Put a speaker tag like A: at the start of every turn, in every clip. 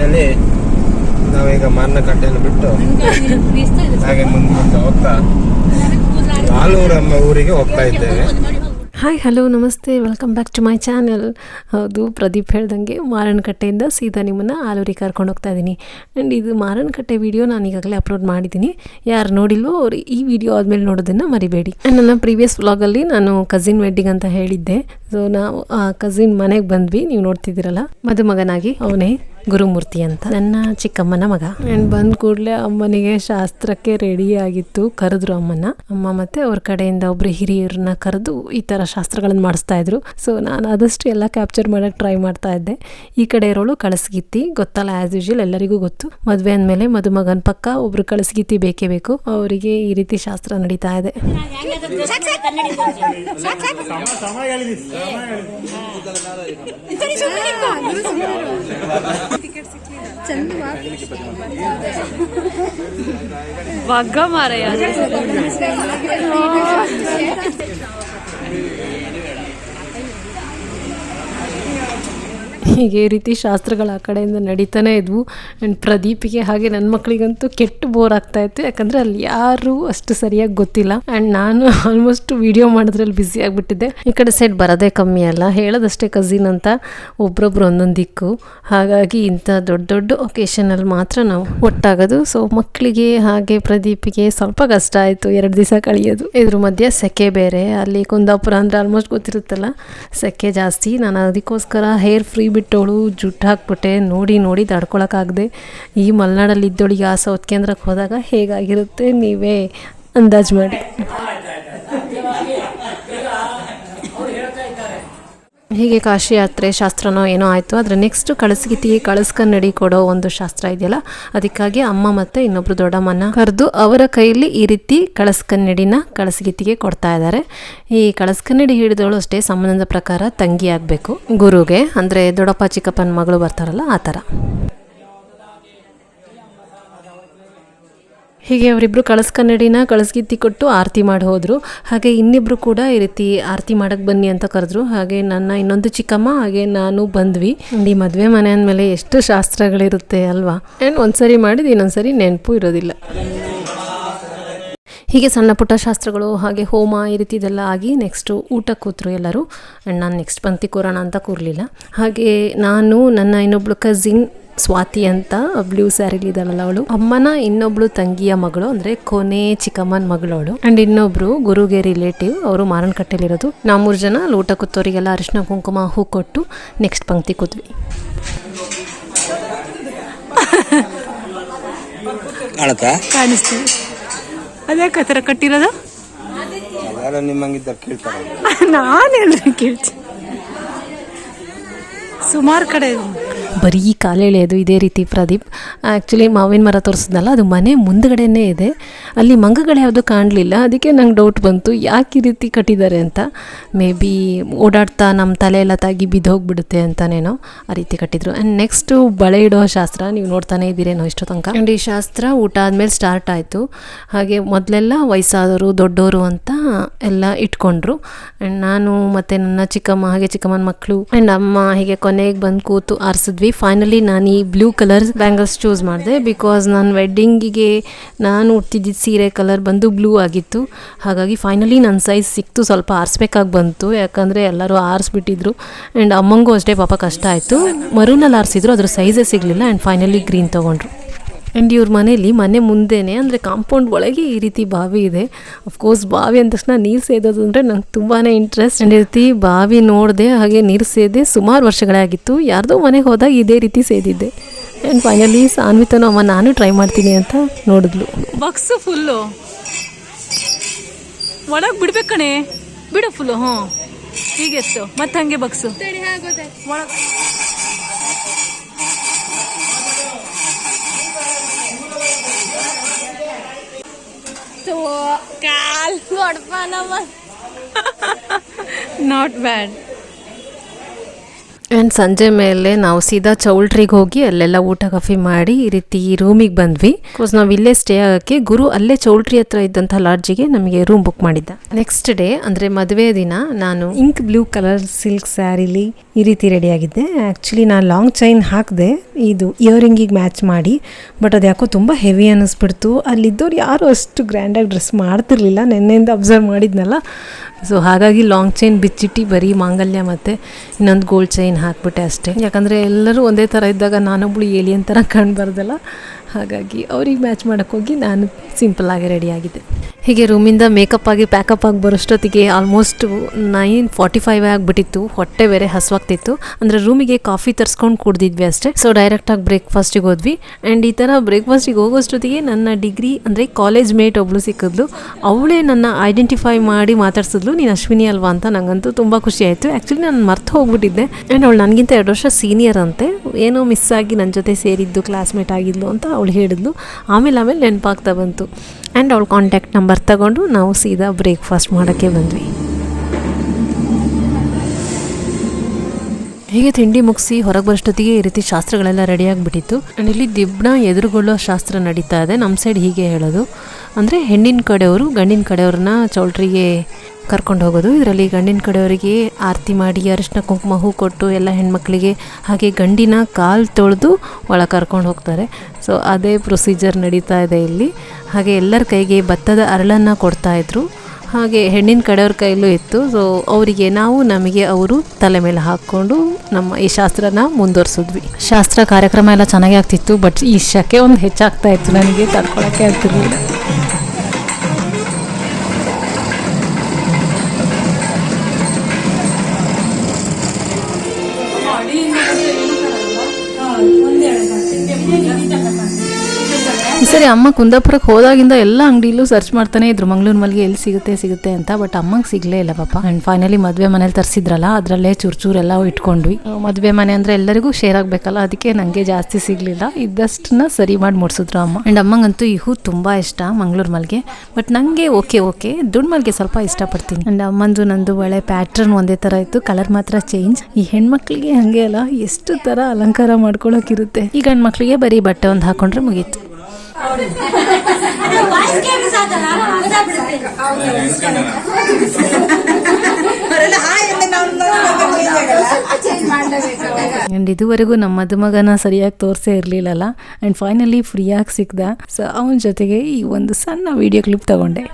A: Finally ನಾವೀಗ ಮಾರನ ಕಟ್ಟೆಯನ್ನು ಬಿಟ್ಟು ಹಾಗೆ ಮುಂದೆ ಮುಂದೆ ಹೋಗ್ತಾ ಆಲೂರಮ್ಮ ಊರಿಗೆ ಹೋಗ್ತಾ ಇದ್ದೇವೆ.
B: ಹಾಯ್ ಹಲೋ ನಮಸ್ತೆ. Welcome back to my channel ಹೌದು, ಪ್ರದೀಪ್ ಹೇಳ್ದಂಗೆ ಮಾರನಕಟ್ಟೆಯಿಂದ ಸೀದಾ ನಿಮ್ಮನ್ನು ಆಲೂರಿಗೆ ಕರ್ಕೊಂಡು ಹೋಗ್ತಾ ಇದ್ದೀನಿ. ಆ್ಯಂಡ್ ಇದು ಮಾರನಕಟ್ಟೆ ವಿಡಿಯೋ ನಾನು ಈಗಾಗಲೇ ಅಪ್ಲೋಡ್ ಮಾಡಿದ್ದೀನಿ. ಯಾರು ನೋಡಿಲ್ವೋ ಅವರು ಈ ವಿಡಿಯೋ ಆದಮೇಲೆ ನೋಡೋದನ್ನು ಮರಿಬೇಡಿ. ನನ್ನ ಪ್ರೀವಿಯಸ್ ವ್ಲಾಗಲ್ಲಿ ನಾನು ಕಸಿನ್ ವೆಡ್ಡಿಂಗ್ ಅಂತ ಹೇಳಿದ್ದೆ. ಸೊ ನಾವು, ಆ ಕಸಿನ್ ಮನೆಗೆ ಬಂದ್ವಿ. ನೀವು ನೋಡ್ತಿದ್ದೀರಲ್ಲ? ಮದುಮಗನಾಗಿ, ಅವನೇ. ಗುರುಮೂರ್ತಿ ಅಂತ. ನನ್ನ ಚಿಕ್ಕಮ್ಮನ ಮಗ. ಆ್ಯಂಡ್ ಬಂದ ಕೂಡಲೇ ಅಮ್ಮನಿಗೆ ಶಾಸ್ತ್ರಕ್ಕೆ ರೆಡಿ ಆಗಿತ್ತು ಕರೆದ್ರು ಅಮ್ಮನ. ಅಮ್ಮ ಮತ್ತೆ ಅವ್ರ ಕಡೆಯಿಂದ ಒಬ್ರು ಹಿರಿಯರನ್ನ ಕರೆದು ಈ ತರ ಶಾಸ್ತ್ರಗಳನ್ನ ಮಾಡಿಸ್ತಾ ಇದ್ರು. ಸೊ ನಾನು ಆದಷ್ಟು ಎಲ್ಲ ಕ್ಯಾಪ್ಚರ್ ಮಾಡಕ್ ಟ್ರೈ ಮಾಡ್ತಾ ಇದ್ದೆ. ಈ ಕಡೆ ಇರೋಳು ಕಳಸಗಿತ್ತಿ ಗೊತ್ತಲ್ಲ ಆಸ್ ಯೂಶುವಲ್ ಎಲ್ಲರಿಗೂ ಗೊತ್ತು. ಮದ್ವೆ ಅಂದಮೇಲೆ ಮದುಮಗನ ಪಕ್ಕ ಒಬ್ರು ಕಳಸಗಿತ್ತಿ ಬೇಕೇ ಬೇಕು. ಅವರಿಗೆ ಈ ರೀತಿ ಶಾಸ್ತ್ರ ನಡೀತಾ ಇದೆ.
C: वागा मारा
B: यार। हाँ। ಹೀಗೆ ರೀತಿ ಶಾಸ್ತ್ರಗಳು ಆ ಕಡೆಯಿಂದ ನಡೀತಾನೆ ಇದ್ವು. ಆ್ಯಂಡ್ ಪ್ರದೀಪಿಗೆ ಹಾಗೆ ನನ್ನ ಮಕ್ಕಳಿಗಂತೂ ಕೆಟ್ಟು ಬೋರ್ ಆಗ್ತಾ ಇತ್ತು. ಯಾಕಂದರೆ ಅಲ್ಲಿ ಯಾರು ಅಷ್ಟು ಸರಿಯಾಗಿ ಗೊತ್ತಿಲ್ಲ. ಆ್ಯಂಡ್ ನಾನು ಆಲ್ಮೋಸ್ಟ್ ವಿಡಿಯೋ ಮಾಡೋದ್ರಲ್ಲಿ ಬ್ಯುಸಿ ಆಗಿಬಿಟ್ಟಿದ್ದೆ. ಈ ಕಡೆ ಸೈಡ್ ಬರೋದೇ ಕಮ್ಮಿ ಅಲ್ಲ. ಹೇಳೋದಷ್ಟೇ ಕಸಿನ್ ಅಂತ. ಒಬ್ರೊಬ್ರು ಒಂದೊಂದು ದಿಕ್ಕು. ಹಾಗಾಗಿ ಇಂಥ ದೊಡ್ಡ ದೊಡ್ಡ ಒಕೇಶನಲ್ಲಿ ಮಾತ್ರ ನಾವು ಒಟ್ಟಾಗೋದು. ಸೊ ಮಕ್ಕಳಿಗೆ ಹಾಗೆ ಪ್ರದೀಪಿಗೆ ಸ್ವಲ್ಪ ಕಷ್ಟ ಆಯಿತು. ಎರಡು ದಿವಸ ಕಳೆಯೋದು. ಇದ್ರ ಮಧ್ಯೆ ಸೆಕೆ ಬೇರೆ. ಅಲ್ಲಿ ಕುಂದಾಪುರ ಅಂದರೆ ಆಲ್ಮೋಸ್ಟ್ ಗೊತ್ತಿರುತ್ತಲ್ಲ. ಸೆಕೆ ಜಾಸ್ತಿ. ನಾನು ಅದಕ್ಕೋಸ್ಕರ ಹೇರ್ ಫ್ರೀ ಬಿಟ್ಟವಳು ಜುಟ್ಟು ಹಾಕ್ಬಿಟ್ಟೆ, ನೋಡಿ ನೋಡಿ ತಡ್ಕೊಳಕ್ಕಾಗದೆ. ಈ ಮಲೆನಾಡಲ್ಲಿ ಇದ್ದವಳಿಗೆ ಆ ಸೌತ್ ಕೇಂದ್ರಕ್ಕೆ ಹೋದಾಗ ಹೇಗಾಗಿರುತ್ತೆ? ನೀವೇ ಅಂದಾಜು ಮಾಡಿ. ಹೀಗೆ ಕಾಶಿ ಯಾತ್ರೆ ಶಾಸ್ತ್ರನೋ ಏನೋ ಆಯಿತು, ಆದರೆ ನೆಕ್ಸ್ಟ್ ಕಳಸಗಿತ್ತಿಗೆ ಕಳಸ್ಕನ್ನಡಿ ಕೊಡೋ ಒಂದು ಶಾಸ್ತ್ರ ಇದೆಯಲ್ಲ, ಅದಕ್ಕಾಗಿ ಅಮ್ಮ ಮತ್ತು ಇನ್ನೊಬ್ರು ದೊಡ್ಡಮ್ಮನ ಕರೆದು ಅವರ ಕೈಯಲ್ಲಿ ಈ ರೀತಿ ಕಳಸ್ಕನ್ನಡಿನ ಕಳಿಸ್ಗಿತಿಗೆ ಕೊಡ್ತಾ ಇದ್ದಾರೆ. ಈ ಕಳಸ್ಕನ್ನಡಿ ಹಿಡಿದವಳು ಅಷ್ಟೇ ಸಂಬಂಧದ ಪ್ರಕಾರ ತಂಗಿ ಆಗಬೇಕು ಗುರುಗೆ, ಅಂದರೆ ದೊಡ್ಡಪ್ಪ ಚಿಕ್ಕಪ್ಪನ ಮಗಳು ಬರ್ತಾರಲ್ಲ, ಆ ಥರ. ಹೀಗೆ ಅವರಿಬ್ರು ಕಳಸ್ ಕನ್ನಡಿನ ಕಳಸ್ಗಿತ್ತಿ ಕೊಟ್ಟು ಆರತಿ ಮಾಡಿ ಹೋದರು. ಹಾಗೆ ಇನ್ನಿಬ್ರು ಕೂಡ ಈ ರೀತಿ ಆರತಿ ಮಾಡಕ್ ಬನ್ನಿ ಅಂತ ಕರೆದ್ರು. ಹಾಗೆ ನನ್ನ ಇನ್ನೊಂದು ಚಿಕ್ಕಮ್ಮ, ಹಾಗೆ ನಾನು ಬಂದ್ವಿ. ಈ ಮದುವೆ ಮನೆ ಅಂದಮೇಲೆ ಎಷ್ಟು ಶಾಸ್ತ್ರಗಳಿರುತ್ತೆ ಅಲ್ವಾ? ಆ್ಯಂಡ್ ಒಂದ್ಸರಿ ಮಾಡಿದ್ದು ಇನ್ನೊಂದ್ಸರಿ ನೆನಪು ಇರೋದಿಲ್ಲ. ಹೀಗೆ ಸಣ್ಣ ಪುಟ್ಟ ಶಾಸ್ತ್ರಗಳು, ಹಾಗೆ ಹೋಮ ಈ ರೀತಿ ಇದೆಲ್ಲ ಆಗಿ ನೆಕ್ಸ್ಟು ಊಟ ಕೂತರು ಎಲ್ಲರೂ. ಆ್ಯಂಡ್ ನಾನು ನೆಕ್ಸ್ಟ್ ಪಂಕ್ತಿ ಕೂರೋಣ ಅಂತ ಕೂರಲಿಲ್ಲ. ಹಾಗೆ ನಾನು, ನನ್ನ ಇನ್ನೊಬ್ಳು ಕಸಿನ್ ಸ್ವಾತಿ ಅಂತ ಬ್ಲೂ ಸ್ಯಾರಿಲಿದ್ದಾಳಲ್ಲ ಅವಳು. ಅಮ್ಮನ ಇನ್ನೊಬ್ಳು ತಂಗಿಯ ಮಗಳು ಅಂದ್ರೆ ಕೊನೆ ಚಿಕ್ಕಮ್ಮನ ಮಗಳು ಅವಳು. ಆ್ಯಂಡ್ ಇನ್ನೊಬ್ರು ಗುರುಗೆ ರಿಲೇಟಿವ್ ಅವರು ಮಾರನಕಟ್ಟೆಲಿರೋದು ನಾವು ಮೂರು ಜನ ಲೋಟ ಊಟ ಕೂತವರಿಗೆಲ್ಲ ಅರಿಶಿನ ಕುಂಕುಮ ಹೂ ಕೊಟ್ಟು ನೆಕ್ಸ್ಟ್ ಪಂಕ್ತಿ ಕೂತ್ವಿ.
C: ಕಾಣಿಸ್ತೀವಿ ಅದ್ಯಾಕೆ ಆ ಥರ ಕಟ್ಟಿರೋದು? ನಾನು ಕೇಳ್ತೀನಿ. ಸುಮಾರು ಕಡೆ
B: ಬರೀ ಕಾಲೆಳೆಯೋದು ಇದೇ ರೀತಿ ಪ್ರದೀಪ್. ಆ್ಯಕ್ಚುಲಿ ಮಾವಿನ ಮರ ತೋರಿಸಿದ್ನಲ್ಲ, ಅದು ಮನೆ ಮುಂದ್ಗಡೆನೇ ಇದೆ. ಅಲ್ಲಿ ಮಂಗಗಳು ಯಾವುದು ಕಾಣಲಿಲ್ಲ. ಅದಕ್ಕೆ ನಂಗೆ ಡೌಟ್ ಬಂತು, ಯಾಕೆ ಈ ರೀತಿ ಕಟ್ಟಿದ್ದಾರೆ ಅಂತ. ಮೇ ಬಿ ಓಡಾಡ್ತಾ ನಮ್ಮ ತಲೆ ಎಲ್ಲ ತಾಗಿ ಬಿದ್ದೋಗ್ಬಿಡುತ್ತೆ ಅಂತನೇನೋ ಆ ರೀತಿ ಕಟ್ಟಿದ್ರು. ಆ್ಯಂಡ್ ನೆಕ್ಸ್ಟು ಬಳೆ ಇಡೋ ಶಾಸ್ತ್ರ, ನೀವು ನೋಡ್ತಾನೆ ಇದ್ದೀರೇನೋ ಇಷ್ಟು ತನಕ? ಆ್ಯಂಡ್ ಈ ಶಾಸ್ತ್ರ ಊಟ ಆದಮೇಲೆ ಸ್ಟಾರ್ಟ್ ಆಯಿತು. ಹಾಗೆ ಮೊದಲೆಲ್ಲ ವಯಸ್ಸಾದವರು ದೊಡ್ಡವರು ಅಂತ ಎಲ್ಲ ಇಟ್ಕೊಂಡ್ರು. ಆ್ಯಂಡ್ ನಾನು ಮತ್ತು ನನ್ನ ಚಿಕ್ಕಮ್ಮ, ಹಾಗೆ ಚಿಕ್ಕಮ್ಮನ ಮಕ್ಕಳು ಆ್ಯಂಡ್ ಅಮ್ಮ ಹೀಗೆ ಕೊನೆಗೆ ಬಂದು ಕೂತು ಆರಿಸಿದ್ವಿ. ಫೈನಲಿ ನಾನು ಈ ಬ್ಲೂ ಕಲರ್ ಬ್ಯಾಂಗಲ್ಸ್ ಚೂಸ್ ಮಾಡಿದೆ. ಬಿಕಾಸ್ ನಾನು ವೆಡ್ಡಿಂಗಿಗೆ ನಾನು ಉಡ್ತಿದ್ದಿದ್ದ ಸೀರೆ ಕಲರ್ ಬಂದು ಬ್ಲೂ ಆಗಿತ್ತು. ಹಾಗಾಗಿ ಫೈನಲಿ ನನ್ನ ಸೈಜ್ ಸಿಕ್ತು. ಸ್ವಲ್ಪ ಆರಿಸ್ಬೇಕಾಗಿ ಬಂತು. ಯಾಕಂದರೆ ಎಲ್ಲರೂ ಆರಿಸ್ಬಿಟ್ಟಿದ್ರು. ಆ್ಯಂಡ್ ಅಮ್ಮಂಗೂ ಅಷ್ಟೇ ಪಾಪ ಕಷ್ಟ ಆಯಿತು. ಮರೂನಲ್ಲಿ ಆರಿಸಿದ್ರು. ಅದ್ರ ಸೈಜೇ ಸಿಗಲಿಲ್ಲ. ಆ್ಯಂಡ್ ಫೈನಲಿ ಗ್ರೀನ್ ತೊಗೊಂಡ್ರು. ಆ್ಯಂಡ್ ಇವ್ರ ಮನೇಲಿ ಮನೆ ಮುಂದೆನೇ ಅಂದರೆ ಕಾಂಪೌಂಡ್ ಒಳಗೆ ಈ ರೀತಿ ಬಾವಿ ಇದೆ. ಅಫ್ಕೋರ್ಸ್ ಬಾವಿ ಅಂದ ತಕ್ಷಣ ನೀರು ಸೇದೋದು ಅಂದರೆ ನಂಗೆ ತುಂಬಾ ಇಂಟ್ರೆಸ್ಟ್ ಆ್ಯಂಡ್ ಈ ರೀತಿ ಬಾವಿ ನೋಡಿದೆ ಹಾಗೆ ನೀರು ಸೇದೆ ಸುಮಾರು ವರ್ಷಗಳೇ ಆಗಿತ್ತು. ಯಾರ್ದೋ ಮನೆಗೆ ಹೋದಾಗ ಇದೇ ರೀತಿ ಸೇದಿದ್ದೆ. ಆ್ಯಂಡ್ ಫೈನಲಿ ಸಾನ್ವಿತನು ಅಮ್ಮ ನಾನು ಟ್ರೈ ಮಾಡ್ತೀನಿ ಅಂತ ನೋಡಿದ್ಲು.
C: ಬಾಕ್ಸ್ ಫುಲ್ಲು ಒಳಗೆ ಬಿಡ್ಬೇಕು ಕಣೆ. ಬಿಡು ಫುಲ್ಲು ಹ್ಞೂ ಹೀಗೆತ್ತು ಮತ್ತೆ ಹಂಗೆ ಬಕ್ಸು ಒಳಗ್- not bad.
B: ಆ್ಯಂಡ್ ಸಂಜೆ ಮೇಲೆ ನಾವು ಸೀದಾ ಚೌಲ್ಟ್ರಿಗೆ ಹೋಗಿ ಅಲ್ಲೆಲ್ಲ ಊಟ ಕಾಫಿ ಮಾಡಿ ಈ ರೀತಿ ರೂಮಿಗೆ ಬಂದ್ವಿ. ಬಿಕಾಸ್ ನಾವು ಇಲ್ಲೇ ಸ್ಟೇ ಆಗೋಕ್ಕೆ ಗುರು ಅಲ್ಲೇ ಚೌಲ್ಟ್ರಿ ಹತ್ರ ಇದ್ದಂಥ ಲಾಡ್ಜಿಗೆ ನಮಗೆ ರೂಮ್ ಬುಕ್ ಮಾಡಿದ್ದ. ನೆಕ್ಸ್ಟ್ ಡೇ ಅಂದರೆ ಮದುವೆ ದಿನ ನಾನು ಇಂಕ್ ಬ್ಲೂ ಕಲರ್ ಸಿಲ್ಕ್ ಸ್ಯಾರಿಲಿ ಈ ರೀತಿ ರೆಡಿ ಆಗಿದ್ದೆ. ಆ್ಯಕ್ಚುಲಿ ನಾನು ಲಾಂಗ್ ಚೈನ್ ಹಾಕಿದೆ. ಇದು ಇಯರಿಂಗಿಗೆ ಮ್ಯಾಚ್ ಮಾಡಿ. ಬಟ್ ಅದು ಯಾಕೋ ತುಂಬ ಹೆವಿ ಅನ್ನಿಸ್ಬಿಡ್ತು. ಅಲ್ಲಿದ್ದವ್ರು ಯಾರು ಅಷ್ಟು ಗ್ರ್ಯಾಂಡಾಗಿ ಡ್ರೆಸ್ ಮಾಡ್ತಿರ್ಲಿಲ್ಲ. ನಿನ್ನೆಯಿಂದ ಅಬ್ಸರ್ವ್ ಮಾಡಿದ್ನಲ್ಲ. ಸೊ ಹಾಗಾಗಿ ಲಾಂಗ್ ಚೈನ್ ಬಿಚ್ಚಿಟ್ಟು ಬರೀ ಮಾಂಗಲ್ಯ ಮತ್ತು ಇನ್ನೊಂದು ಗೋಲ್ಡ್ ಚೈನ್ ಹಾಕ್ಬಿಟ್ಟೆ ಅಷ್ಟೇ. ಯಾಕಂದರೆ ಎಲ್ಲರೂ ಒಂದೇ ಥರ ಇದ್ದಾಗ ನಾನೊಬ್ಳು ಏಲಿಯನ್ ಥರ ಕಾಣಬಾರ್ದಲ್ಲ? ಹಾಗಾಗಿ ಅವ್ರಿಗೆ ಮ್ಯಾಚ್ ಮಾಡೋಕ್ಕೋಗಿ ನಾನು ಸಿಂಪಲ್ಲಾಗಿ ರೆಡಿಯಾಗಿದ್ದೆ ಹೀಗೆ ರೂಮಿಂದ ಮೇಕಪ್ ಆಗಿ ಪ್ಯಾಕಪ್ ಆಗಿ ಬರೋಷ್ಟೊತ್ತಿಗೆ ಆಲ್ಮೋಸ್ಟ್ ನೈನ್ ಫಾರ್ಟಿ ಫೈವ್ ಆಗಿಬಿಟ್ಟಿತ್ತು. ಹೊಟ್ಟೆ ಬೇರೆ ಹಸುವಾಗ್ತಿತ್ತು. ಅಂದರೆ ರೂಮಿಗೆ ಕಾಫಿ ತರಿಸ್ಕೊಂಡು ಕುಡ್ದಿದ್ವಿ ಅಷ್ಟೇ. ಸೊ ಡೈರೆಕ್ಟಾಗಿ ಬ್ರೇಕ್ಫಾಸ್ಟಿಗೆ ಹೋದ್ವಿ. ಆ್ಯಂಡ್ ಈ ಥರ ಬ್ರೇಕ್ಫಾಸ್ಟಿಗೆ ಹೋಗೋಷ್ಟೊತ್ತಿಗೆ ನನ್ನ ಡಿಗ್ರಿ ಅಂದರೆ ಕಾಲೇಜ್ ಮೇಟ್ ಒಬ್ಳು ಸಿಕ್ಕಿದ್ಲು. ಅವಳೇ ನನ್ನ ಐಡೆಂಟಿಫೈ ಮಾಡಿ ಮಾತಾಡ್ಸಿದ್ಲು. ನೀನು ಅಶ್ವಿನಿ ಅಲ್ವಾ ಅಂತ ನನಗಂತೂ ತುಂಬ ಖುಷಿ ಆಯಿತು. ಆ್ಯಕ್ಚುಲಿ ನಾನು ಮರ್ತು ಹೋಗ್ಬಿಟ್ಟಿದ್ದೆ. ಆ್ಯಂಡ್ ಅವಳು ನನಗಿಂತ ಎರಡು ವರ್ಷ ಸೀನಿಯರ್ ಅಂತೆ. ಏನೋ ಮಿಸ್ ಆಗಿ ನನ್ನ ಜೊತೆ ಸೇರಿದ್ದು ಕ್ಲಾಸ್ಮೇಟ್ ಆಗಿದ್ಲು ಅಂತ ಅವಳು ಹೇಳಿದ್ಲು. ಆಮೇಲೆ ಆಮೇಲೆ ನೆನಪಾಗ್ತಾ ಬಂತು. ಆ್ಯಂಡ್ ಅವಳು ಕಾಂಟ್ಯಾಕ್ಟ್ ನಂಬರ್ ತಗೊಂಡು ನಾವು ಸೀದಾ ಬ್ರೇಕ್ಫಾಸ್ಟ್ ಮಾಡೋಕ್ಕೆ ಬಂದ್ವಿ. ಹೀಗೆ ತಿಂಡಿ ಮುಗಿಸಿ ಹೊರಗೆ ಬರೋಷ್ಟೊತ್ತಿಗೆ ಈ ರೀತಿ ಶಾಸ್ತ್ರಗಳೆಲ್ಲ ರೆಡಿ ಆಗಿಬಿಟ್ಟಿತ್ತು. ಆ್ಯಂಡ್ ಇಲ್ಲಿ ದಿಬ್ಬನ ಎದುರುಗೊಳ್ಳೋ ಶಾಸ್ತ್ರ ನಡೀತಾ ಇದೆ. ನಮ್ಮ ಸೈಡ್ ಹೀಗೆ ಹೇಳೋದು. ಅಂದರೆ ಹೆಣ್ಣಿನ ಕಡೆಯವರು, ಗಂಡಿನ ಕಡೆಯವ್ರನ್ನ ಚೌಲ್ಟ್ರಿಗೆ ಕರ್ಕೊಂಡು ಹೋಗೋದು. ಇದರಲ್ಲಿ ಗಂಡಿನ ಕಡೆಯವರಿಗೆ ಆರತಿ ಮಾಡಿ, ಅರಿಶಿನ ಕುಂಕುಮ ಹೂ ಕೊಟ್ಟು ಎಲ್ಲ ಹೆಣ್ಮಕ್ಳಿಗೆ ಹಾಗೆ ಗಂಡಿನ ಕಾಲು ತೊಳೆದು ಒಳ ಕರ್ಕೊಂಡು ಹೋಗ್ತಾರೆ. ಸೊ ಅದೇ ಪ್ರೊಸೀಜರ್ ನಡೀತಾ ಇದೆ ಇಲ್ಲಿ. ಹಾಗೆ ಎಲ್ಲರ ಕೈಗೆ ಭತ್ತದ ಅರಳನ್ನು ಕೊಡ್ತಾಯಿದ್ರು ಹಾಗೆ ಹೆಣ್ಣಿನ ಕಡೆಯವ್ರ ಕೈಲೂ ಇತ್ತು. ಸೊ ಅವರಿಗೆ ನಾವು, ನಮಗೆ ಅವರು ತಲೆ ಮೇಲೆ ಹಾಕ್ಕೊಂಡು ನಮ್ಮ ಈ ಶಾಸ್ತ್ರನ ಮುಂದುವರ್ಸಿದ್ವಿ. ಶಾಸ್ತ್ರ ಕಾರ್ಯಕ್ರಮ ಎಲ್ಲ ಚೆನ್ನಾಗಿ ಆಗ್ತಿತ್ತು ಬಟ್ ಈ ಶಕೆ ಒಂದು ಹೆಚ್ಚಾಗ್ತಾ ಇತ್ತು ನನಗೆ, ತಡ್ಕೊಳಕ್ಕೆ ಆಗ್ತಿರ್ಲಿಲ್ಲ. ಸರಿ, ಅಮ್ಮ ಕುಂದಾಪುರಕ್ಕೆ ಹೋದಾಗಿಂದ ಎಲ್ಲ ಅಂಗಡಿಲೂ ಸರ್ಚ್ ಮಾಡ್ತಾನೆ ಇದ್ರು. ಮಂಗಳೂರು ಮಲ್ಲಿಗೆ ಎಲ್ಲಿ ಸಿಗುತ್ತೆ ಸಿಗುತ್ತೆ ಅಂತ ಬಟ್ ಅಮ್ಮಂಗೆ ಸಿಗ್ಲೇ ಇಲ್ಲ ಪಾಪ. ಆ್ಯಂಡ್ ಫೈನಲಿ ಮದುವೆ ಮನೇಲಿ ತರಿಸಿದ್ರಲ್ಲ, ಅದರಲ್ಲೇ ಚೂರು ಚೂರೆಲ್ಲ ಇಟ್ಕೊಂಡ್ವಿ ಮದುವೆ ಮನೆ ಅಂದರೆ ಎಲ್ಲರಿಗೂ ಶೇರ್ ಆಗಬೇಕಲ್ಲ, ಅದಕ್ಕೆ ನನಗೆ ಜಾಸ್ತಿ ಸಿಗಲಿಲ್ಲ. ಇದ್ದಷ್ಟನ್ನ ಸರಿ ಮಾಡಿ ಮುಡ್ಸಿದ್ರು ಅಮ್ಮ. ಆ್ಯಂಡ್ ಅಮ್ಮಂಗಂತೂ ಈ ಹೂ ತುಂಬ ಇಷ್ಟ, ಮಂಗಳೂರು ಮಲ್ಲಿಗೆ. ಬಟ್ ನನಗೆ ಓಕೆ ಓಕೆ ದುಡ್ಡು ಮಲ್ಲಿಗೆ ಸ್ವಲ್ಪ ಇಷ್ಟಪಡ್ತೀನಿ. ಆ್ಯಂಡ್ ಅಮ್ಮಂದು ನಂದು ಒಳ್ಳೆ ಪ್ಯಾಟ್ರನ್ ಒಂದೇ ಥರ ಇತ್ತು. ಕಲರ್ ಮಾತ್ರ ಚೇಂಜ್ ಈ ಹೆಣ್ಮಕ್ಳಿಗೆ ಹಾಗೆ ಅಲ್ಲ, ಎಷ್ಟು ಥರ ಅಲಂಕಾರ ಮಾಡ್ಕೊಳ್ಳೋಕ್ಕಿರುತ್ತೆ ಈ ಗಂಡು ಮಕ್ಳಿಗೆ ಬರೀ ಬಟ್ಟೆ ಒಂದು ಹಾಕೊಂಡ್ರೆ ಮುಗೀತು. ಆ್ಯಂಡ್ ಇದುವರೆಗೂ ನಮ್ಮ ಮದುಮಗನ ಸರಿಯಾಗಿ ತೋರಿಸೇ ಇರಲಿಲ್ಲಲ್ಲ. ಆ್ಯಂಡ್ ಫೈನಲಿ ಫ್ರೀಯಾಗಿ ಸಿಕ್ದ. ಸೊ ಅವನ ಜೊತೆಗೆ ಈ ಒಂದು ಸಣ್ಣ ವಿಡಿಯೋ ಕ್ಲಿಪ್ ತಗೊಂಡೆ.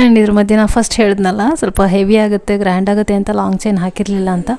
B: ಆ್ಯಂಡ್ ಇದ್ರ ಮಧ್ಯೆ ನಾನು ಫಸ್ಟ್ ಹೇಳಿದ್ನಲ್ಲ, ಸ್ವಲ್ಪ ಹೆವಿ ಆಗುತ್ತೆ ಗ್ರ್ಯಾಂಡ್ ಆಗುತ್ತೆ ಅಂತ ಲಾಂಗ್ ಚೈನ್ ಹಾಕಿರಲಿಲ್ಲ ಅಂತ.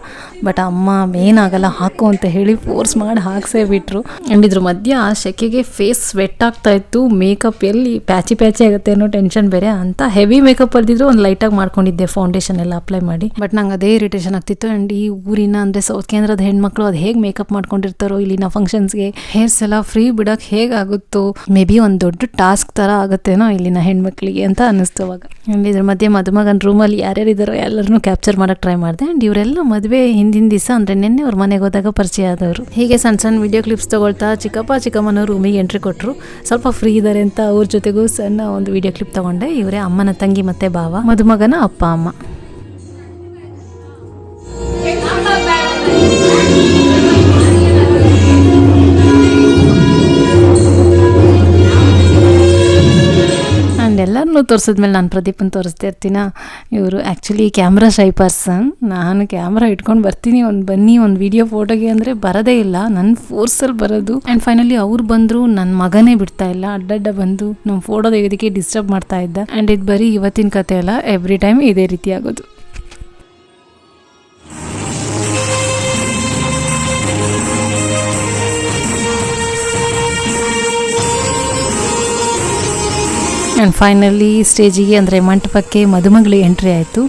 B: ಬಟ್ ಅಮ್ಮ ಮೇನ್ ಆಗಲ್ಲ, ಹಾಕು ಅಂತ ಹೇಳಿ ಫೋರ್ಸ್ ಮಾಡಿ ಹಾಕ್ಸೇ ಬಿಟ್ರು. ಆ್ಯಂಡ್ ಇದ್ರ ಮಧ್ಯ ಆ ಶೆಕೆಗೆ ಫೇಸ್ ಸ್ವೆಟ್ ಆಗ್ತಾ ಇತ್ತು ಮೇಕಪ್ ಎಲ್ಲಿ ಪ್ಯಾಚಿ ಪ್ಯಾಚಿ ಆಗುತ್ತೆ ಅನ್ನೋ ಟೆನ್ಷನ್ ಬೇರೆ ಅಂತ ಹೆವಿ ಮೇಕಪ್ ಅಲ್ದಿದ್ರು ಒಂದು ಲೈಟಾಗಿ ಮಾಡ್ಕೊಂಡಿದ್ದೆ ಫೌಂಡೇಶನ್ ಎಲ್ಲ ಅಪ್ಲೈ ಮಾಡಿ. ಬಟ್ ನಂಗೆ ಅದೇ ಇರಿಟೇಷನ್ ಆಗ್ತಿತ್ತು. ಆ್ಯಂಡ್ ಈ ಊರಿನ ಅಂದರೆ ಸೌತ್ ಕೇಂದ್ರದ ಹೆಣ್ಮಕ್ಳು ಅದು ಹೇಗೆ ಮೇಕಪ್ ಮಾಡ್ಕೊಂಡಿರ್ತಾರೋ ಇಲ್ಲಿನ ಫಂಕ್ಷನ್ಸ್ಗೆ ಹೇರ್ಸ್ ಎಲ್ಲ ಫ್ರೀ ಬಿಡೋಕೆ ಹೇಗಾಗುತ್ತೋ ಮೇ ಬಿ ಒಂದು ದೊಡ್ಡ ಟಾಸ್ಕ್ ಥರ ಆಗುತ್ತೇನೋ ಇಲ್ಲಿನ ಹೆಣ್ಮಕ್ಳಿಗೆ ಅಂತ ಅನ್ನಿಸ್ತು ಅವಾಗ. ಆ್ಯಂಡ್ ಇದ್ರ ಮಧ್ಯೆ ಮದುಮಗನ ರೂಮಲ್ಲಿ ಯಾರ್ಯಾರು ಇದ್ದಾರೋ ಎಲ್ಲರನ್ನೂ ಕ್ಯಾಪ್ಚರ್ ಮಾಡೋಕೆ ಟ್ರೈ ಮಾಡಿದೆ. ಆ್ಯಂಡ್ ಇವರೆಲ್ಲ ಮದುವೆ ಹಿಂದಿನ ದಿವಸ ಅಂದರೆ ನಿನ್ನೆ ಅವ್ರ ಮನೆಗೆ ಹೋದಾಗ ಪರಿಚಯ ಆದವರು. ಹೀಗೆ ಸಣ್ಣ ಸಣ್ಣ ವಿಡಿಯೋ ಕ್ಲಿಪ್ಸ್ ತೊಗೊಳ್ತಾ ಚಿಕ್ಕಪ್ಪ ಚಿಕ್ಕಮ್ಮನ ರೂಮಿಗೆ ಎಂಟ್ರಿ ಕೊಟ್ಟರು ಸ್ವಲ್ಪ ಫ್ರೀ ಇದ್ದಾರೆ ಅಂತ ಅವ್ರ ಜೊತೆಗೂ ಸಣ್ಣ ಒಂದು ವಿಡಿಯೋ ಕ್ಲಿಪ್ ತಗೊಂಡೆ. ಇವರೇ ಅಮ್ಮನ ತಂಗಿ ಮತ್ತೆ ಬಾವ ಮದುಮಗನ ಅಪ್ಪ, ಅಮ್ಮ. ಆ್ಯಂಡ್ ತೋರಿಸಿದ್ಮೇಲೆ ನಾನು ಪ್ರದೀಪನ್ ತೋರಿಸ್ತಾ ಇರ್ತೀನ? ಇವರು ಆ್ಯಕ್ಚುಲಿ ಕ್ಯಾಮ್ರಾ ಶೈ ಪರ್ಸನ್ ನಾನು ಕ್ಯಾಮ್ರಾ ಇಟ್ಕೊಂಡು ಬರ್ತೀನಿ. ಒಂದು ಬನ್ನಿ, ಒಂದು ವಿಡಿಯೋ ಫೋಟೋಗೆ ಅಂದರೆ ಬರೋದೇ ಇಲ್ಲ. ನನ್ನ ಫೋರ್ಸಲ್ಲಿ ಬರೋದು. ಆ್ಯಂಡ್ ಫೈನಲಿ ಅವ್ರು ಬಂದರು ನನ್ನ ಮಗನೇ ಬಿಡ್ತಾ ಇಲ್ಲ. ಅಡ್ಡಡ್ಡ ಬಂದು ನಮ್ಮ ಫೋಟೋ ತೆಗೆದಕ್ಕೆ ಡಿಸ್ಟರ್ಬ್ ಮಾಡ್ತಾ ಇದ್ದ. ಆ್ಯಂಡ್ ಇದು ಬರೀ ಇವತ್ತಿನ ಕತೆ ಅಲ್ಲ ಎವ್ರಿ ಟೈಮ್ ಇದೇ ರೀತಿ ಆಗೋದು. ಆ್ಯಂಡ್ ಫೈನಲಿ ಸ್ಟೇಜಿಗೆ ಅಂದರೆ ಮಂಟಪಕ್ಕೆ ಮದುಮಗಳು ಎಂಟ್ರಿ ಆಯಿತು.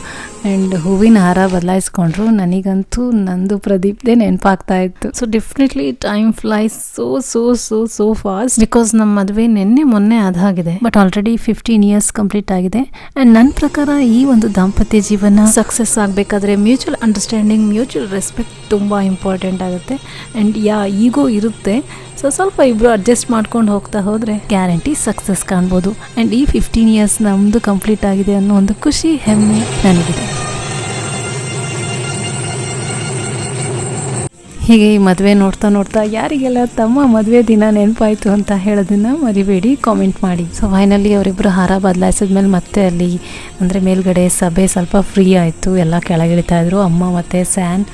B: ಆ್ಯಂಡ್ ಹೂವಿನ ಹಾರ ಬದಲಾಯಿಸ್ಕೊಂಡ್ರು. ನನಗಂತೂ ನಂದು ಪ್ರದೀಪ್ದೇ ನೆನಪಾಗ್ತಾ ಇತ್ತು. So definitely time flies so so so so fast because ನಮ್ಮ ಮದುವೆ ನಿನ್ನೆ ಮೊನ್ನೆ ಅದಾಗಿದೆ but already fifteen years complete ಆಗಿದೆ. ಆ್ಯಂಡ್ ನನ್ನ ಪ್ರಕಾರ ಈ ಒಂದು ದಾಂಪತ್ಯ ಜೀವನ ಸಕ್ಸಸ್ ಆಗಬೇಕಾದ್ರೆ ಮ್ಯೂಚುವಲ್ ಅಂಡರ್ಸ್ಟ್ಯಾಂಡಿಂಗ್ ಮ್ಯೂಚುವಲ್ ರೆಸ್ಪೆಕ್ಟ್ ತುಂಬ ಇಂಪಾರ್ಟೆಂಟ್ ಆಗುತ್ತೆ. ಆ್ಯಂಡ್ ಯಾ, ಈಗೋ ಇರುತ್ತೆ. ಸೊ ಸ್ವಲ್ಪ ಇಬ್ಬರು ಅಡ್ಜಸ್ಟ್ ಮಾಡ್ಕೊಂಡು ಹೋಗ್ತಾ ಹೋದರೆ ಗ್ಯಾರಂಟಿ ಸಕ್ಸಸ್ ಕಾಣ್ಬೋದು. ಆ್ಯಂಡ್ ಈ ಫಿಫ್ಟೀನ್ ಇಯರ್ಸ್ ನಮ್ಮದು ಕಂಪ್ಲೀಟ್ ಆಗಿದೆ ಅನ್ನೋ ಒಂದು ಖುಷಿ, ಹೆಮ್ಮೆ ನನಗಿದೆ. ಹೀಗೆ ಈ ಮದುವೆ ನೋಡ್ತಾ ನೋಡ್ತಾ ಯಾರಿಗೆಲ್ಲ ತಮ್ಮ ಮದುವೆ ದಿನ ನೆನಪಾಯಿತು ಅಂತ ಹೇಳೋದನ್ನ ಮರಿಬೇಡಿ ಕಾಮೆಂಟ್ ಮಾಡಿ. ಸೊ ಫೈನಲಿ ಅವರಿಬ್ಬರು ಹಾರ ಬದಲಾಯಿಸಿದ್ಮೇಲೆ ಮತ್ತೆ ಅಲ್ಲಿ ಅಂದರೆ ಮೇಲ್ಗಡೆ ಸಭೆ ಸ್ವಲ್ಪ ಫ್ರೀ ಆಯಿತು, ಎಲ್ಲ ಕೆಳಗಿಳಿತಾ ಇದ್ರು. ಅಮ್ಮ ಮತ್ತು ಸ್ಯಾನ್,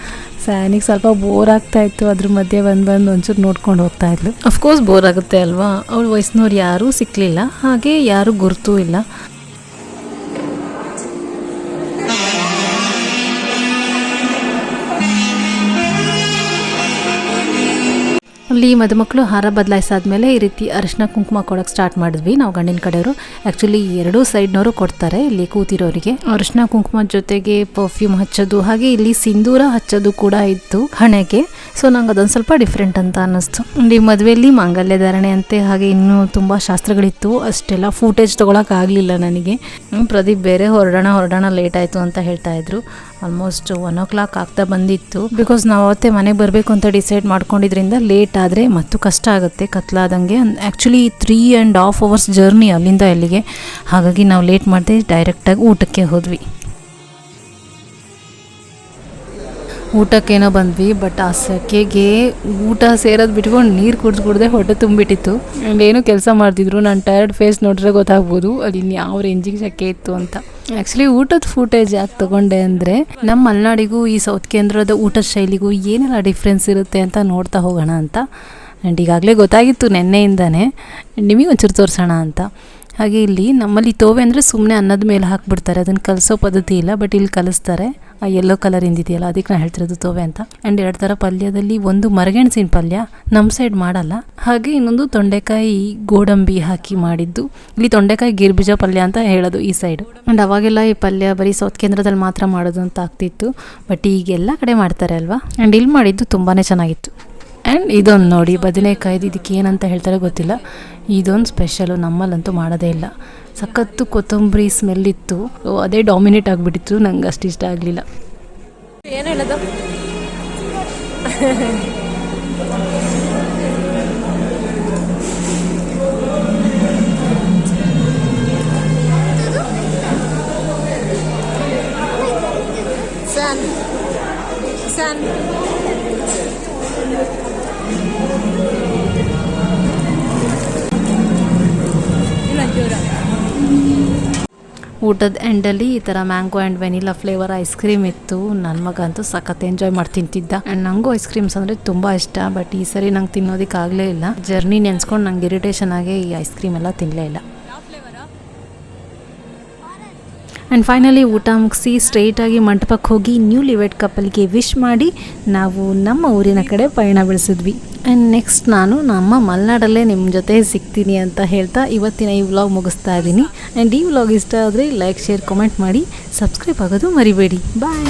B: ಸ್ಯಾನಿಗೆ ಸ್ವಲ್ಪ ಬೋರ್ ಆಗ್ತಾ ಇತ್ತು. ಅದ್ರ ಮಧ್ಯೆ ಬಂದು ಬಂದು ಒಂಚೂರು ನೋಡ್ಕೊಂಡು ಹೋಗ್ತಾ ಇದ್ಲು. ಅಫ್ಕೋರ್ಸ್ ಬೋರ್ ಆಗುತ್ತೆ ಅಲ್ವಾ? ಅವಳು ವಯಸ್ಸಿನವ್ರು ಯಾರೂ ಸಿಕ್ಕಲಿಲ್ಲ ಹಾಗೆ ಯಾರೂ ಗುರುತೂ ಇಲ್ಲ. ಅಲ್ಲಿ ಮದುಮಕ್ಕಳು ಹಾರ ಬದಲಾಯಿಸಾದ್ಮೇಲೆ ಈ ರೀತಿ ಅರಿಶಿನ ಕುಂಕುಮ ಕೊಡೋಕೆ ಸ್ಟಾರ್ಟ್ ಮಾಡಿದ್ವಿ. ನಾವು ಗಂಡಿನ ಕಡೆಯವರು. ಆ್ಯಕ್ಚುಲಿ ಎರಡೂ ಸೈಡ್ನವರು ಕೊಡ್ತಾರೆ ಇಲ್ಲಿ ಕೂತಿರೋರಿಗೆ. ಅರಿಶಿನ ಕುಂಕುಮ ಜೊತೆಗೆ ಪರ್ಫ್ಯೂಮ್ ಹಚ್ಚೋದು, ಹಾಗೆ ಇಲ್ಲಿ ಸಿಂಧೂರ ಹಚ್ಚೋದು ಕೂಡ ಇತ್ತು ಹಣೆಗೆ. ಸೊ ನಂಗೆ ಅದೊಂದು ಸ್ವಲ್ಪ ಡಿಫ್ರೆಂಟ್ ಅಂತ ಅನ್ನಿಸ್ತು. ಇಲ್ಲಿ ಮದುವೆಯಲ್ಲಿ ಮಾಂಗಲ್ಯ ಧಾರಣೆ ಅಂತೆ, ಹಾಗೆ ಇನ್ನೂ ತುಂಬ ಶಾಸ್ತ್ರಗಳಿತ್ತು. ಅಷ್ಟೆಲ್ಲ ಫೂಟೇಜ್ ತೊಗೊಳಕ್ಕಾಗಲಿಲ್ಲ ನನಗೆ. ಪ್ರದೀಪ್ ಬೇರೆ ಹೊರಡೋಣ ಹೊರಡೋಣ ಲೇಟ್ ಆಯಿತು ಅಂತ ಹೇಳ್ತಾ ಇದ್ರು. ಆಲ್ಮೋಸ್ಟ್ ಒನ್ ಓ ಕ್ಲಾಕ್ ಆಗ್ತಾ ಬಂದಿತ್ತು. ಬಿಕಾಸ್ ನಾವು ಅವತ್ತೇ ಮನೆಗೆ ಬರಬೇಕು ಅಂತ ಡಿಸೈಡ್ ಮಾಡ್ಕೊಂಡಿದ್ರಿಂದ ಲೇಟ್ ಆದರೆ ಮತ್ತು ಕಷ್ಟ ಆಗುತ್ತೆ ಕತ್ಲಾದಂಗೆ. Actually three and half hours journey ಅಲ್ಲಿಂದ ಅಲ್ಲಿಗೆ ಹಾಗಾಗಿ ನಾವು ಲೇಟ್ ಮಾಡದೆ ಡೈರೆಕ್ಟಾಗಿ ಊಟಕ್ಕೆ ಹೋದ್ವಿ. ಊಟಕ್ಕೇನೋ ಬಂದ್ವಿ ಬಟ್ ಆ ಸೆಕೆಗೆ ಊಟ ಸೇರೋದು ಬಿಟ್ಕೊಂಡು ನೀರು ಕುಡ್ದು ಕುಡ್ದೆ ಹೊಟ್ಟೆ ತುಂಬಿಟ್ಟಿತ್ತು. ಆ್ಯಂಡ್ ಏನೋ ಕೆಲಸ ಮಾಡ್ತಿದ್ರು, ನಾನು ಟಯರ್ಡ್ ಫೇಸ್ ನೋಡಿದ್ರೆ ಗೊತ್ತಾಗ್ಬೋದು ಅಲ್ಲಿ ಯಾವ ರೇಂಜಿಗೆ ಸೆಕೆ ಇತ್ತು ಅಂತ. ಆ್ಯಕ್ಚುಲಿ ಊಟದ ಫೂಟೇಜ್ ಯಾಕೆ ತೊಗೊಂಡೆ ಅಂದರೆ ನಮ್ಮ ಮಲೆನಾಡಿಗೂ ಈ ಸೌತ್ ಕೇಂದ್ರದ ಊಟದ ಶೈಲಿಗೂ ಏನೆಲ್ಲ ಡಿಫ್ರೆನ್ಸ್ ಇರುತ್ತೆ ಅಂತ ನೋಡ್ತಾ ಹೋಗೋಣ ಅಂತ. ಆ್ಯಂಡ್ ಈಗಾಗಲೇ ಗೊತ್ತಾಗಿತ್ತು ನೆನ್ನೆಯಿಂದನೇ. ನಿಮಗೆ ಒಂಚೂರು ತೋರಿಸೋಣ ಅಂತ. ಹಾಗೆ ಇಲ್ಲಿ ನಮ್ಮಲ್ಲಿ ತೋವೆ ಅಂದರೆ ಸುಮ್ಮನೆ ಅನ್ನದ ಮೇಲೆ ಹಾಕ್ಬಿಡ್ತಾರೆ. ಅದನ್ನು ಕಲಿಸೋ ಪದ್ಧತಿ ಇಲ್ಲ ಬಟ್ ಇಲ್ಲಿ ಕಲಿಸ್ತಾರೆ. ಆ ಯೆಲ್ಲೋ ಕಲರ್ ಇಂದಿದೆಯಲ್ಲ ಅದಕ್ಕೆ ನಾನು ಹೇಳ್ತಿರೋದು ತೋವೆ ಅಂತ. ಆ್ಯಂಡ್ ಎರಡು ಥರ ಪಲ್ಯದಲ್ಲಿ ಒಂದು ಮರಗೆಣಸಿನ ಪಲ್ಯ ನಮ್ಮ ಸೈಡ್ ಮಾಡಲ್ಲ. ಹಾಗೆ ಇನ್ನೊಂದು ತೊಂಡೆಕಾಯಿ ಗೋಡಂಬಿ ಹಾಕಿ ಮಾಡಿದ್ದು. ಇಲ್ಲಿ ತೊಂಡೆಕಾಯಿ ಗಿರ್ಬೀಜ ಪಲ್ಯ ಅಂತ ಹೇಳೋದು ಈ ಸೈಡ್ ಆ್ಯಂಡ್ ಅವಾಗೆಲ್ಲ ಈ ಪಲ್ಯ ಬರೀ ಸೌತ್ ಕೇಂದ್ರದಲ್ಲಿ ಮಾತ್ರ ಮಾಡೋದು ಅಂತ ಆಗ್ತಿತ್ತು. ಬಟ್ ಈಗ ಎಲ್ಲ ಕಡೆ ಮಾಡ್ತಾರೆ ಅಲ್ವಾ? ಆ್ಯಂಡ್ ಇಲ್ಲಿ ಮಾಡಿದ್ದು ತುಂಬಾ ಚೆನ್ನಾಗಿತ್ತು. ಆ್ಯಂಡ್ ಇದೊಂದು ನೋಡಿ ಬದನೆಕಾಯ್ದು ಇದಕ್ಕೆ ಏನಂತ ಹೇಳ್ತಾರೆ ಗೊತ್ತಿಲ್ಲ. ಇದೊಂದು ಸ್ಪೆಷಲು ನಮ್ಮಲ್ಲಂತೂ ಮಾಡೋದೇ ಇಲ್ಲ. ಸಖತ್ತು ಕೊತ್ತಂಬರಿ ಸ್ಮೆಲ್ ಇತ್ತು. ಅದೇ ಡಾಮಿನೇಟ್ ಆಗಿಬಿಟ್ಟಿತ್ತು. ನಂಗೆ ಅಷ್ಟು ಇಷ್ಟ ಆಗಲಿಲ್ಲ.
C: ಏನು ಹೇಳೋದು? ಸನ್ ಸನ್
B: ಊಟದ ಎಂಡಲ್ಲಿ ಈ ಥರ mango and vanilla flavour ice cream ಇತ್ತು. ನನ್ನ ಮಗ ಅಂತೂ ಸಖತ್ ಎಂಜಾಯ್ ಮಾಡಿ ತಿಂತಿದ್ದ ಆ್ಯಂಡ್ ನಂಗೂ ಐಸ್ ಕ್ರೀಮ್ಸ್ ಅಂದರೆ ತುಂಬ ಇಷ್ಟ ಬಟ್ ಈ ಸರಿ ನಂಗೆ ತಿನ್ನೋದಕ್ಕೆ ಆಗಲೇ ಇಲ್ಲ. ಜರ್ನಿ ನೆನ್ಸ್ಕೊಂಡು ನಂಗೆ ಇರಿಟೇಷನ್ ಆಗಿ ಈ ಐಸ್ ಕ್ರೀಮ್ ಎಲ್ಲ ತಿನ್ನಲೇ ಇಲ್ಲ. ಆ್ಯಂಡ್ ಫೈನಲಿ ಊಟ ಮುಗಿಸಿ ಸ್ಟ್ರೈಟಾಗಿ ಮಂಟಪಕ್ಕೆ ಹೋಗಿ ನ್ಯೂ ಲಿವೆಡ್ ಕಪಲ್ಗೆ ವಿಶ್ ಮಾಡಿ ನಾವು ನಮ್ಮ ಊರಿನ ಕಡೆ ಪಯಣ ಬೆಳೆಸಿದ್ವಿ. ಆ್ಯಂಡ್ ನೆಕ್ಸ್ಟ್ ನಾನು ನಮ್ಮ ಮಲೆನಾಡಲ್ಲೇ ನಿಮ್ಮ ಜೊತೆ ಸಿಗ್ತೀನಿ ಅಂತ ಹೇಳ್ತಾ ಇವತ್ತಿನ ಈ ವ್ಲಾಗ್ ಮುಗಿಸ್ತಾ ಇದ್ದೀನಿ. ಆ್ಯಂಡ್ ಈ ವ್ಲಾಗ್ ಇಷ್ಟ ಆದರೆ ಲೈಕ್ ಶೇರ್ ಕಮೆಂಟ್ ಮಾಡಿ. ಸಬ್ಸ್ಕ್ರೈಬ್ ಆಗೋದು ಮರಿಬೇಡಿ. ಬಾಯ್